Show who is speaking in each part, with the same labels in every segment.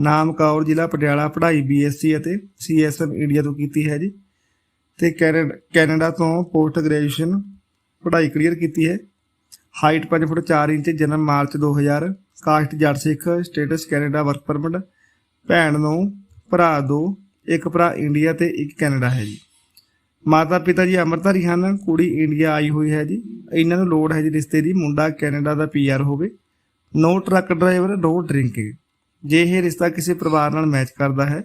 Speaker 1: ਨਾਮ ਕੌਰ ਜ਼ਿਲ੍ਹਾ ਪਟਿਆਲਾ, ਪੜ੍ਹਾਈ ਬੀਐਸਸੀ ਅਤੇ ਸੀਐਸਐਮ ਇੰਡੀਆ ਤੋਂ ਕੀਤੀ ਹੈ ਜੀ। ਤੇ ਕੈਨੇਡਾ ਕੈਨੇਡਾ ਤੋਂ ਪੋਸਟ ਗ੍ਰੈਜੂਏਸ਼ਨ ਪੜ੍ਹਾਈ ਕਲੀਅਰ ਕੀਤੀ ਹੈ। ਹਾਈਟ 5 ਫੁੱਟ 4 ਇੰਚ, ਜਨਮ ਮਾਰਚ 2000 caste Jatt Sikh, status Canada, work permit. ਭੈਣ ਨੂੰ ਭਰਾ ਦੋ, ਇੱਕ ਭਰਾ ਇੰਡੀਆ ਤੇ ਇੱਕ ਕੈਨੇਡਾ ਹੈ ਜੀ। ਮਾਤਾ ਪਿਤਾ ਜੀ ਅੰਮ੍ਰਿਤਧਾਰੀ ਹਨ, ਕੁੜੀ ਇੰਡੀਆ ਆਈ ਹੋਈ ਹੈ ਜੀ। ਇਹਨਾਂ ਨੂੰ ਲੋੜ ਹੈ ਜੀ ਰਿਸ਼ਤੇ ਦੀ, ਮੁੰਡਾ ਕੈਨੇਡਾ ਦਾ ਪੀਆਰ ਹੋਵੇ। No truck driver no drinking ਜੇ ਇਹ ਰਿਸ਼ਤਾ ਕਿਸੇ ਪਰਿਵਾਰ ਨਾਲ ਮੈਚ ਕਰਦਾ ਹੈ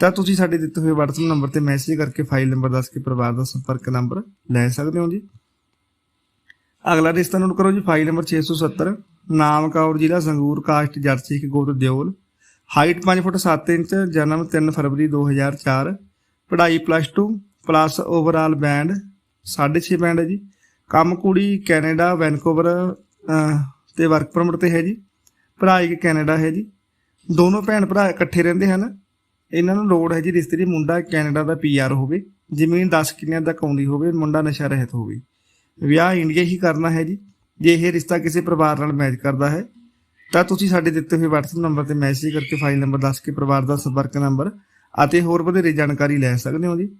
Speaker 1: ਤਾਂ ਤੁਸੀਂ ਸਾਡੇ ਦਿੱਤੇ ਹੋਏ WhatsApp ਨੰਬਰ ਤੇ ਮੈਸੇਜ ਕਰਕੇ ਫਾਈਲ ਨੰਬਰ ਦੱਸ ਕੇ ਪਰਿਵਾਰ ਦਾ ਸੰਪਰਕ ਨੰਬਰ ਲੈ ਸਕਦੇ ਹੋ ਜੀ। ਅਗਲਾ ਰਿਸ਼ਤਾ ਨੋਟ ਕਰੋ ਜੀ ਫਾਈਲ ਨੰਬਰ 670 ਨਾਮ ਕੌਰ ਜ਼ਿਲ੍ਹਾ ਸੰਗੂਰ ਕਾਸਟ ਜਰਸੀ ਸਿੱਖ ਗੋਤ ਦਿਓਲ। ਹਾਈਟ 5 ਫੁੱਟ 7 ਇੰਚ ਜਨਮ 3 ਫਰਵਰੀ 2004 ਪੜ੍ਹਾਈ plus 2 plus overall band 6.5 band ਹੈ ਜੀ। ਕੰਮ ਕੁੜੀ ਕੈਨੇਡਾ ਵੈਨਕੂਵਰ ਅਹ, ਤੇ ਵਰਕ ਪਰਮਿਟ ਤੇ ਹੈ ਜੀ। ਪੜ੍ਹਾਈ ਇੱਕ ਕੈਨੇਡਾ ਹੈ ਜੀ। ਦੋਨੋਂ ਭੈਣ ਭਰਾ ਇਕੱਠੇ ਰਹਿੰਦੇ ਹਨ। ਇਹਨਾਂ ਨੂੰ ਲੋੜ ਹੈ ਜੀ ਰਿਸ਼ਤੇ ਦੀ। ਮੁੰਡਾ ਕੈਨੇਡਾ ਦਾ ਪੀਆਰ ਹੋਵੇ, ਜ਼ਮੀਨ 10 ਕਿੱਲਿਆਂ ਤੱਕ ਆਉਂਦੀ ਹੋਵੇ, ਮੁੰਡਾ ਨਸ਼ਾ ਰਹਿਤ ਹੋਵੇ। ਵਿਆਹ ਇੰਡੀਆ ਹੀ ਕਰਨਾ ਹੈ ਜੀ। ਜੇ ਇਹ ਰਿਸ਼ਤਾ ਕਿਸੇ ਪਰਿਵਾਰ ਨਾਲ ਮੈਚ ਕਰਦਾ ਹੈ, ਤਾਂ ਤੁਸੀਂ ਸਾਡੇ ਦਿੱਤੇ ਹੋਏ WhatsApp ਨੰਬਰ ਤੇ ਮੈਸੇਜ ਕਰਕੇ ਫਾਈਲ ਨੰਬਰ ਦੱਸ ਕੇ ਪਰਿਵਾਰ ਦਾ ਸੰਪਰਕ ਨੰਬਰ ਅਤੇ ਹੋਰ ਵਧੇਰੇ ਜਾਣਕਾਰੀ ਲੈ ਸਕਦੇ ਹੋ ਜੀ।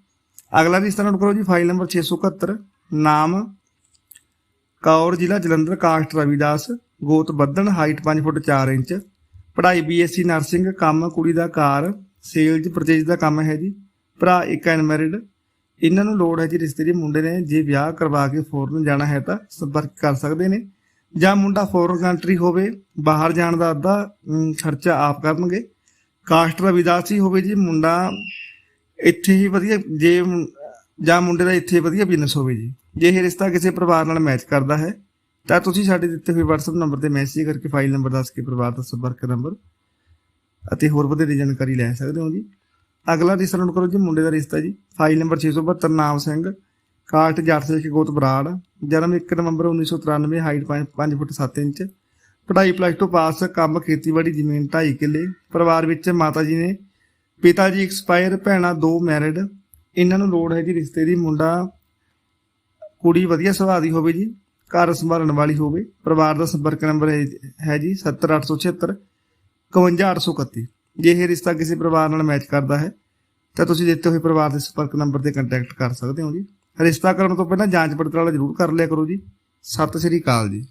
Speaker 1: ਅਗਲਾ ਰਿਸ਼ਤਾ ਨੋਟ ਕਰੋ ਜੀ ਫਾਈਲ ਨੰਬਰ 671 ਨਾਮ ਕੌਰ ਜ਼ਿਲ੍ਹਾ ਜਲੰਧਰ, ਕਾਸਟ ਰਵਿਦਾਸ, ਗੋਤ ਬੱਦਣ ਹਾਈਟ 5 ਫੁੱਟ 4 ਇੰਚ ਪੜ੍ਹਾਈ ਬੀਐਸਸੀ ਨਰਸਿੰਗ, ਕੰਮ ਕੁੜੀ ਦਾ ਕਾਰ ਸੇਲਜ਼ ਪਰਚੇਜ ਦਾ ਕੰਮ ਹੈ ਜੀ। ਭਰਾ ਇੱਕ ਅਨਮੈਰਿਡ ਇਹਨਾਂ ਨੂੰ ਲੋੜ ਹੈ ਜੀ ਰਿਸ਼ਤੇ ਦੀ ਮੁੰਡੇ ਨੇ ਜੇ ਵਿਆਹ ਕਰਵਾ ਕੇ ਫੋਰਨ ਜਾਣਾ ਹੈ ਤਾਂ ਸੰਪਰਕ ਕਰ ਸਕਦੇ ਨੇ। ਜਾਂ ਮੁੰਡਾ ਫੋਰਨ ਕੰਟਰੀ ਹੋਵੇ, ਬਾਹਰ ਜਾਣ ਦਾ ਅੱਧਾ ਖਰਚਾ ਆਪ ਕਰਨਗੇ। ਕਾਸਟ ਰਵਿਦਾਸ ਹੀ ਹੋਵੇ ਜੀ, ਮੁੰਡਾ ਇੱਥੇ ਹੀ ਵਧੀਆ, ਜੇ ਜਾਂ ਮੁੰਡੇ ਦਾ ਇੱਥੇ ਵਧੀਆ ਬਿਜ਼ਨਸ ਹੋਵੇ ਜੀ। ਜੇ ਇਹ ਰਿਸ਼ਤਾ ਕਿਸੇ ਪਰਿਵਾਰ ਨਾਲ ਮੈਚ ਕਰਦਾ ਹੈ ਤਾਂ ਤੁਸੀਂ ਸਾਡੇ ਦਿੱਤੇ ਹੋਏ WhatsApp ਨੰਬਰ ਤੇ ਮੈਸੇਜ ਕਰਕੇ ਫਾਈਲ ਨੰਬਰ ਦੱਸ ਕੇ ਪਰਿਵਾਰ ਦਾ ਸੰਪਰਕ ਨੰਬਰ ਅਤੇ ਹੋਰ ਵਧੇਰੇ ਜਾਣਕਾਰੀ ਲੈ ਸਕਦੇ ਹੋ ਜੀ। ਅਗਲਾ ਰਿਸ਼ਤਾ ਨੋਟ ਕਰੋ ਜੀ, ਮੁੰਡੇ ਦਾ ਰਿਸ਼ਤਾ ਜੀ। ਫਾਈਲ ਨੰਬਰ 672 ਨਾਮ ਸਿੰਘ, ਕਾਸਟ ਜੱਟ ਸਿੱਖ ਗੋਤ ਬਰਾੜ, ਜਨਮ 1 ਨਵੰਬਰ 1993 ਹਾਈਟ 5 ਫੁੱਟ 7 ਇੰਚ, ਪੜ੍ਹਾਈ ਪਲੱਸ 2 ਪਾਸ ਕੰਮ ਖੇਤੀਬਾੜੀ, ਜ਼ਮੀਨ 2.5 ਕਿੱਲੇ, ਪਰਿਵਾਰ ਵਿੱਚ ਮਾਤਾ ਜੀ ਨੇ, ਪਿਤਾ ਜੀ ਐਕਸਪਾਇਰ ਭੈਣਾਂ ਦੋ ਮੈਰਿਡ ਇਹਨਾਂ ਨੂੰ ਲੋੜ ਹੈ ਜੀ ਰਿਸ਼ਤੇ ਦੀ, ਮੁੰਡਾ, ਕੁੜੀ ਵਧੀਆ ਸੁਭਾਅ ਦੀ ਹੋਵੇ ਜੀ। ਘਰ ਸੰਭਾਲਣ ਵਾਲੀ ਹੋਵੇ। ਪਰਿਵਾਰ ਦਾ ਸੰਪਰਕ ਨੰਬਰ ਹੈ- ਹੈ ਜੀ 70876 51831 ਜੇ ਇਹ ਰਿਸ਼ਤਾ ਕਿਸੇ ਪਰਿਵਾਰ ਨਾਲ ਮੈਚ ਕਰਦਾ ਹੈ, ਤਾਂ ਤੁਸੀਂ ਦਿੱਤੇ ਹੋਏ ਪਰਿਵਾਰ ਦੇ ਸੰਪਰਕ ਨੰਬਰ ਤੇ ਕੰਟੈਕਟ ਕਰ ਸਕਦੇ ਹੋ ਜੀ। ਰਿਸ਼ਤਾ ਕਰਨ ਤੋਂ ਪਹਿਲਾਂ ਜਾਂਚ ਪੜਤਾਲ ਜ਼ਰੂਰ ਕਰ ਲਿਆ ਕਰੋ ਜੀ। ਸਤਿ ਸ੍ਰੀ ਅਕਾਲ ਜੀ।